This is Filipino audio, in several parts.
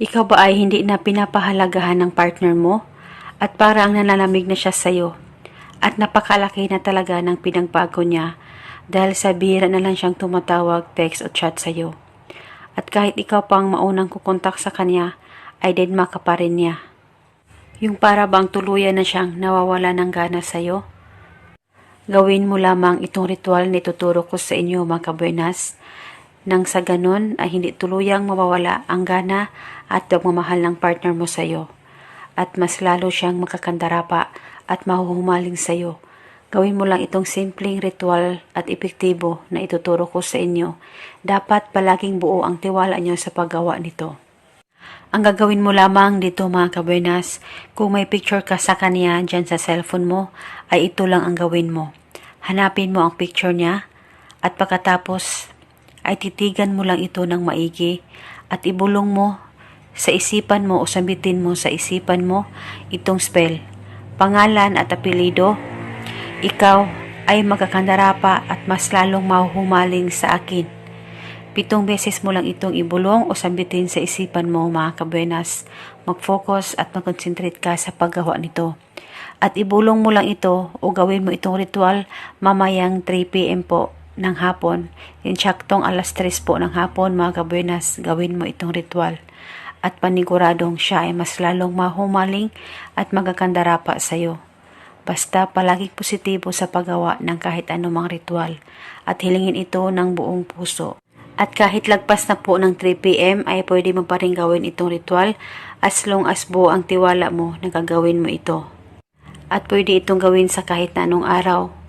Ikaw ba ay hindi na pinapahalagahan ng partner mo? At parang nanalamig na siya sa'yo. At napakalaki na talaga ng pinagbago niya dahil sa bira na lang siyang tumatawag, text o chat sa'yo. At kahit ikaw pang maunang kukontak sa kanya, ay dedma ka pa rin niya. Yung para bang tuluyan na siyang nawawala ng gana sa'yo? Gawin mo lamang itong ritual na ituturo ko sa inyo mga kabuenas nang sa ganon ay hindi tuluyang mawawala ang gana at pagmamahal ng partner mo sa'yo at mas lalo siyang makakandara at mahuhumaling sa'yo. Gawin mo lang itong simpleng ritual at epektibo na ituturo ko sa inyo. Dapat palaging buo ang tiwala niyo sa paggawa nito. Ang gagawin mo lamang dito mga kabuenas, kung may picture ka sa kanya dyan sa cellphone mo, ay ito lang ang gawin mo. Hanapin mo ang picture niya at pagkatapos ay titigan mo lang ito ng maigi at ibulong mo sa isipan mo o sambitin mo sa isipan mo itong spell, pangalan at apelido. Ikaw ay magkakandarapa at mas lalong mahuhumaling sa akin. Pitong beses mo lang itong ibulong o sambitin sa isipan mo mga kabuenas. Mag-focus at mag-concentrate ka sa paggawa nito. At ibulong mo lang ito o gawin mo itong ritual mamayang 3pm po ng hapon. Insaktong alas 3 po ng hapon mga kabuenas gawin mo itong ritual. At paniguradong siya ay mas lalong mahumaling at magkakandarapa sa iyo. Basta palaging positibo sa paggawa ng kahit anumang ritual at hilingin ito ng buong puso. At kahit lagpas na po ng 3pm ay pwede mo pa rin gawin itong ritual as long as buo ang tiwala mo na gagawin mo ito. At pwede itong gawin sa kahit na anong araw.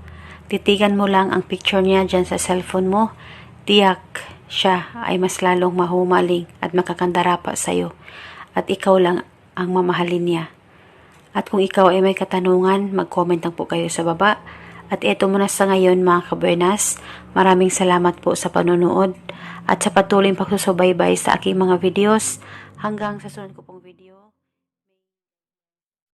Titigan mo lang ang picture niya dyan sa cellphone mo. Tiyak siya ay mas lalong mahumaling at makakandarapa sa iyo. At ikaw lang ang mamahalin niya. At kung ikaw ay may katanungan, mag-comment lang po kayo sa baba. At eto muna sa ngayon mga kabuenas. Maraming salamat po sa panonood at sa patuloy pagsusubaybay sa aking mga videos. Hanggang sa sunod ko video.